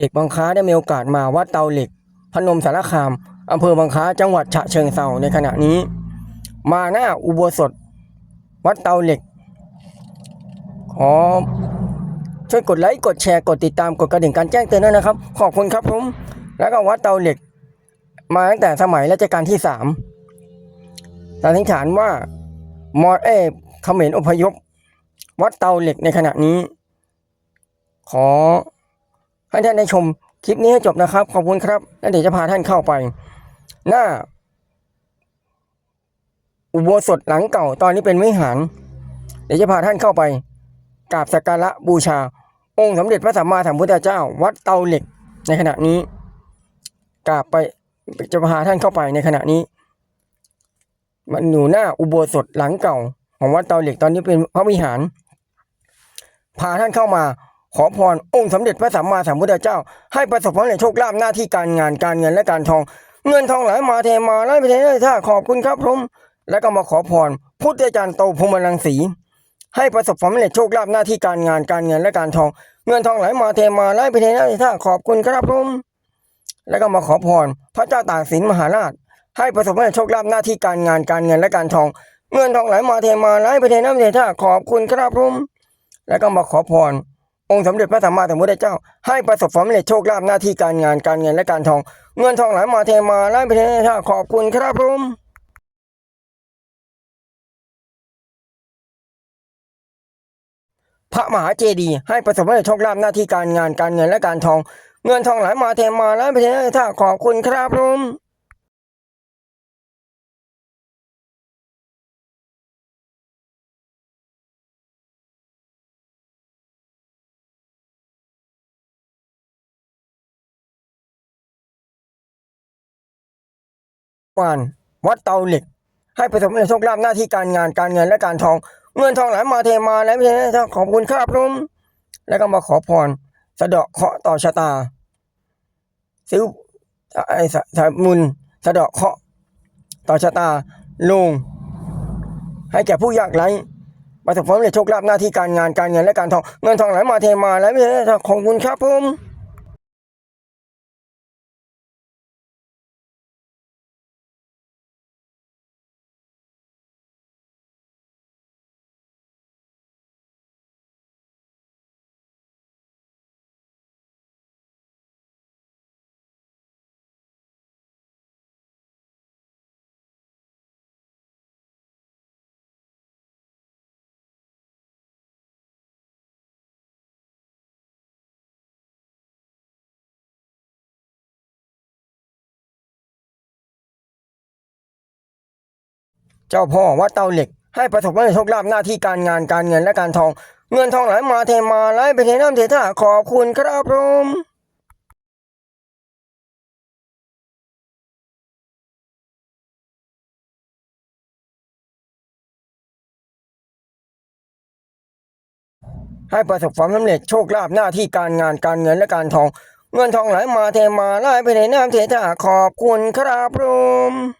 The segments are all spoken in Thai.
เอกบางค้าได้มีโอกาสมาวัดเตาเหล็ก พนมสารคามอำเภอบางค้าจังหวัดฉะเชิงเทราในขณะนี้ มาหน้าอุโบสถ วัดเตาเหล็ก ขอช่วยกดไลค์กดแชร์กดติดตามกดกระดิ่งการแจ้งเตือนด้วยนะครับ ขอบคุณครับผม แล้วก็วัดเตาเหล็ก มาตั้งแต่สมัยรัชกาลที่สามสันนิษฐานว่ามอดเอเขมรอพยพ วัดเตาเหล็กในขณะนี้ ขอ ให้ท่านได้ชมคลิปนี้ให้จบนะครับ ขอบคุณครับ แล้วเดี๋ยวจะพาท่านเข้าไป หน้า อุโบสถหลังเก่าตอนนี้เป็นวิหาร เดี๋ยวจะพาท่านเข้าไปกราบสักการะบูชา องค์สมเด็จพระสัมมาสัมพุทธเจ้า วัดเตาเหล็กในขณะนี้กราบไปจะพาท่านเข้าไปในขณะนี้ มันอยู่หน้าอุโบสถหลังเก่า ของวัดเตาเหล็กตอนนี้เป็นพระวิหาร พาท่านเข้ามา ขอพรองค์สมเด็จพระสัมมาสัมพุทธเจ้า ให้ประสบผลในโชคลาภหน้าที่การงานการเงินและการทอง เงินทองไหลมาเทมาไหลไปเทได้ท่าขอบคุณครับผมแล้วก็มาขอพรพุทธอาจารย์โตพรหมรังสีให้ประสบความสำเร็จโชคลาภหน้าที่การงานการเงินและการทอง เงินทองไหลมาเทมาไหลไปเทได้ท่าขอบคุณครับผมแล้วก็มาขอพรพระเจ้าตากสินมหาราช ให้ประสบความสำเร็จโชคลาภหน้าที่การงานการเงินและการทอง เงินทองไหลมาเทมาไหลไปเทน้ำเทท่าขอบคุณครับผมแล้วก็มาขอพร องค์สมเด็จพระสัมมาสัมพุทธเจ้า ให้ประสบความสำเร็จโชคลาภหน้าที่การงานการเงินและการทอง เงินทองไหลมาเทมาไหลไปเทท่าขอบคุณครับผมพระมหาเจดีย์ให้ประสบความสำเร็จโชคลาภหน้าที่การงานการเงินและการทอง เงินทองไหลมาเทมาไหลไปเทท่าขอบคุณครับผม วานวัดเตาเหล็ก ให้ประสบความสำเร็จโชคลาภหน้าที่การงานการเงินและการทอง เงินทองไหลมาเทมาไหลไปเทท่าขอบคุณครับผมแล้วก็มาขอพรสะเดาะเคาะต่อชะตาซื้อไอ้สมุนสะเดาะเคาะต่อชะตาลุงให้แก่ผู้ยากไร้ประสบความสำเร็จโชคลาภหน้าที่การงานการเงินและการทองเงินทองไหลมาเทมาไหลไปเทท่าขอบคุณครับผม เจ้าพ่อวัดเตาเหล็ก ให้ประสบความสำเร็จโชคลาภหน้าที่การงานการเงินและการทอง เงินทองไหลมาเทมาไหลไปเทน้ำเทท่าขอบคุณครับผมให้ประสบความสำเร็จโชคลาภหน้าที่การงานการเงินและการทอง เงินทองไหลมาเทมาไหลไปเทน้ำเทท่าขอบคุณครับผม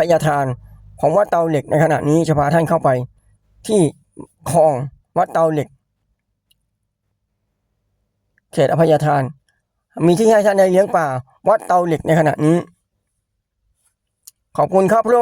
พยาทานของวัดเตาเหล็กในขณะนี้จะพาท่านเข้าไป ที่คลองวัดเตาเหล็ก เขตอภัยทาน มีที่ให้ท่านได้เลี้ยงป่า วัดเตาเหล็กในขณะนี้ ขอบคุณครับพร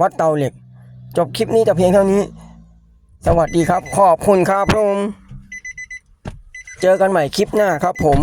วัดเตาเหล็ก จบคลิปนี้แต่เพียงเท่านี้ สวัสดีครับ ขอบคุณครับผม เจอกันใหม่คลิปหน้าครับผม